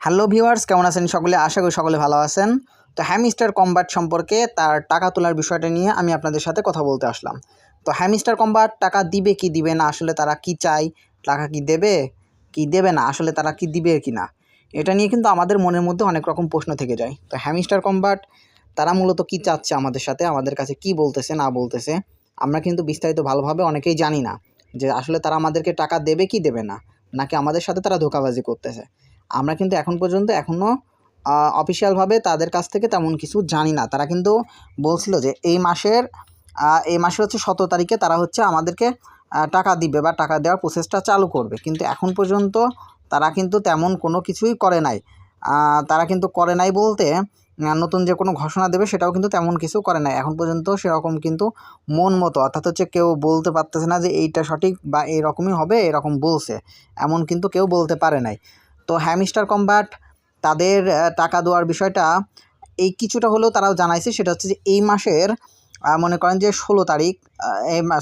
Hello viewers, কেমন আছেন সকলে? আশা করি সকলে ভালো আছেন। তো হ্যামিস্টার কম্বাট সম্পর্কে তার টাকা তোলার বিষয়টা নিয়ে আমি আপনাদের সাথে কথা বলতে আসলাম। তো হ্যামিস্টার কম্বাট, টাকা দিবে কি দিবে না? আসলে তারা কি চায়? টাকা কি দেবে? কি দেবে না? আসলে তারা কি দিবে কি না? এটা নিয়ে কিন্তু আমাদের মনের মধ্যে অনেক রকম প্রশ্ন থেকে যায়। তো হ্যামিস্টার কম্বাট, তারা মূলত কি চাচ্ছে আমাদের সাথে? আমাদের কাছে কি বলতেছে, না বলতেছে? আমরা কিন্তু বিস্তারিত ভালোভাবে অনেকেই জানি না যে আসলে তারা আমাদেরকে টাকা দেবে কি দেবে না? নাকি আমাদের সাথে তারা ধোকাবাজি করতেছে? আমরা কিন্তু এখন পর্যন্ত এখনও অফিসিয়ালভাবে তাদের কাছ থেকে তেমন কিছু জানি না। তারা কিন্তু বলছিল যে এই মাসের এই মাসের হচ্ছে সতেরো তারিখে তারা হচ্ছে আমাদেরকে টাকা দিবে বা টাকা দেওয়ার প্রসেসটা চালু করবে। কিন্তু এখন পর্যন্ত তারা কিন্তু তেমন কোনো কিছুই করে নাই। তারা কিন্তু করে নাই বলতে নতুন যে কোনো ঘোষণা দেবে সেটাও কিন্তু তেমন কিছু করে নাই। এখন পর্যন্ত সেরকম কিন্তু মন মতো, অর্থাৎ হচ্ছে কেউ বলতে পারতেছে না যে এইটা সঠিক বা এরকমই হবে, এরকম বলছে। এমন কিন্তু কেউ বলতে পারে নাই। তো হ্যামিস্টার কম্বাট, তাদের টাকা দেওয়ার বিষয়টা এই কিছুটা হলেও তারাও জানাইছে, সেটা হচ্ছে যে এই মাসের মনে করেন যে ষোলো তারিখ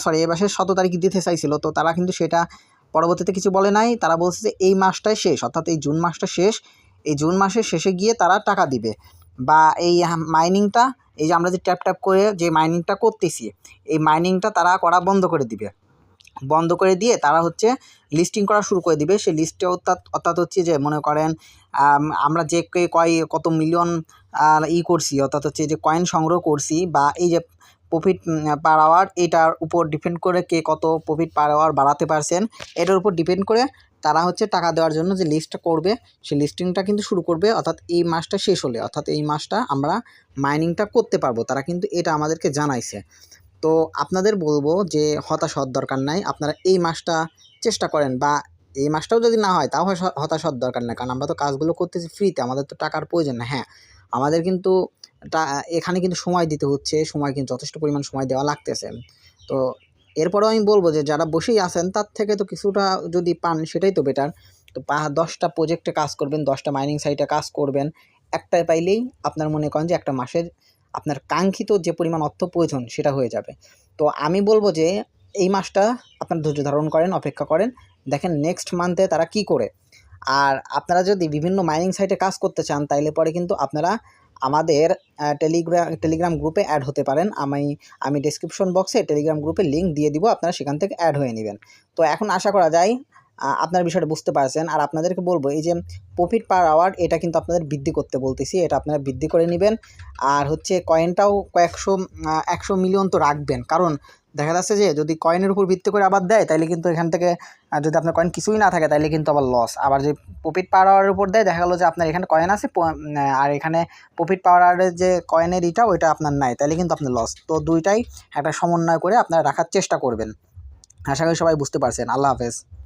সরি এই মাসের সতেরো তারিখ দিতে চাইছিল, তো তারা কিন্তু সেটা পরবর্তীতে কিছু বলে নাই, তারা বলছে যে এই মাসটাই শেষ, অর্থাৎ এই জুন মাসটা শেষ, এই জুন মাসের শেষে গিয়ে তারা টাকা দিবে। বা এই মাইনিংটা এই যে আমরা যে ট্যাপ ট্যাপ করে যে মাইনিংটা করতেছি, এই মাইনিংটা তারা করা বন্ধ করে দিবে। বন্ধ করে দিয়ে তারা হচ্ছে লিস্টিং করা শুরু করে দিবে। সেই লিস্টে অর্থাৎ অর্থাৎ হচ্ছে যে মনে করেন আমরা যে কয়, কত মিলিয়ন ই করছি, অর্থাৎ হচ্ছে যে কয়েন সংগ্রহ করছি বা এই যে প্রফিট পার আওয়ার এটার উপর ডিপেন্ড করে কে কত প্রফিট পার আওয়ার বাড়াতে পারছেন, এটার উপর ডিপেন্ড করে তারা হচ্ছে টাকা দেওয়ার জন্য যে লিস্টটা করবে, সেই লিস্টিংটা কিন্তু শুরু করবে, অর্থাৎ এই মাসটা শেষ হলে, অর্থাৎ এই মাসটা আমরা মাইনিংটা করতে পারব। তারা কিন্তু এটা আমাদেরকে জানাইছে। তো আপনাদের বলব যে হতাশ হওয়ার দরকার নাই। আপনারা এই মাসটা চেষ্টা করেন বা এই মাসটাও যদি না হয়, তাও হতাশ হওয়ার দরকার নেই। কারণ আমরা তো কাজগুলো করতেছি ফ্রিতে আমাদের তো টাকার প্রয়োজন না হ্যাঁ আমাদের কিন্তু এখানে কিন্তু সময় দিতে হচ্ছে, সময় কিন্তু যথেষ্ট পরিমাণ সময় দেওয়া লাগতেছে। তো এরপরেও আমি বলব যে যারা বসেই আছেন, তার থেকে তো কিছুটা যদি পান, সেটাই তো বেটার তো পা, দশটা প্রজেক্টে কাজ করবেন, দশটা মাইনিং সাইটে কাজ করবেন একটাই পাইলেই আপনার মনে করেন যে একটা মাসের আপনার কাঙ্ক্ষিত যে পরিমাণ অর্থ প্রয়োজন সেটা হয়ে যাবে। তো আমি বলব যে এই মাসটা আপনার ধৈর্য ধারণ করেন, অপেক্ষা করেন। দেখেন নেক্সট মান্থে তারা কি করে? আর আপনারা যদি বিভিন্ন মাইনিং সাইটে কাজ করতে চান, তাইলে পরে কিন্তু আপনারা আমাদের টেলিগ্রাম টেলিগ্রাম গ্রুপে অ্যাড হতে পারেন। আমি আমি ডিসক্রিপশন বক্সে টেলিগ্রাম গ্রুপে লিঙ্ক দিয়ে দিব, আপনারা সেখান থেকে অ্যাড হয়ে নেবেন। তো এখন আশা করা যায় আপনার বিষয়টা বুঝতে পারছেন। আর আপনাদেরকে বলব, এই যে প্রফিট পার আওয়ার এটা কিন্তু আপনাদের বৃদ্ধি করতে বলতেছি, এটা আপনারা বৃদ্ধি করে নেবেন। আর হচ্ছে কয়েনটাও কয়েকশো একশো মিলিয়ন তো রাখবেন। কারণ দেখা যাচ্ছে যে যদি কয়েনের উপর ভিত্তি করে আবার দেয় তাহলে কিন্তু এখান থেকে যদি আপনার কয়েন কিছুই না থাকে তাহলে কিন্তু আবার লস আবার যে প্রফিট পাওয়ার আওয়ারের উপর দেয়, দেখা গেলো যে আপনার এখানে কয়েন আছে আর এখানে প্রফিট পাওয়ার আওয়ারের যে কয়েনের ইটা, ওইটা আপনার নাই তাহলে কিন্তু আপনার লস তো দুইটাই একটা সমন্বয় করে আপনারা রাখার চেষ্টা করবেন। আশা করি সবাই বুঝতে পারছেন। আল্লাহ হাফেজ।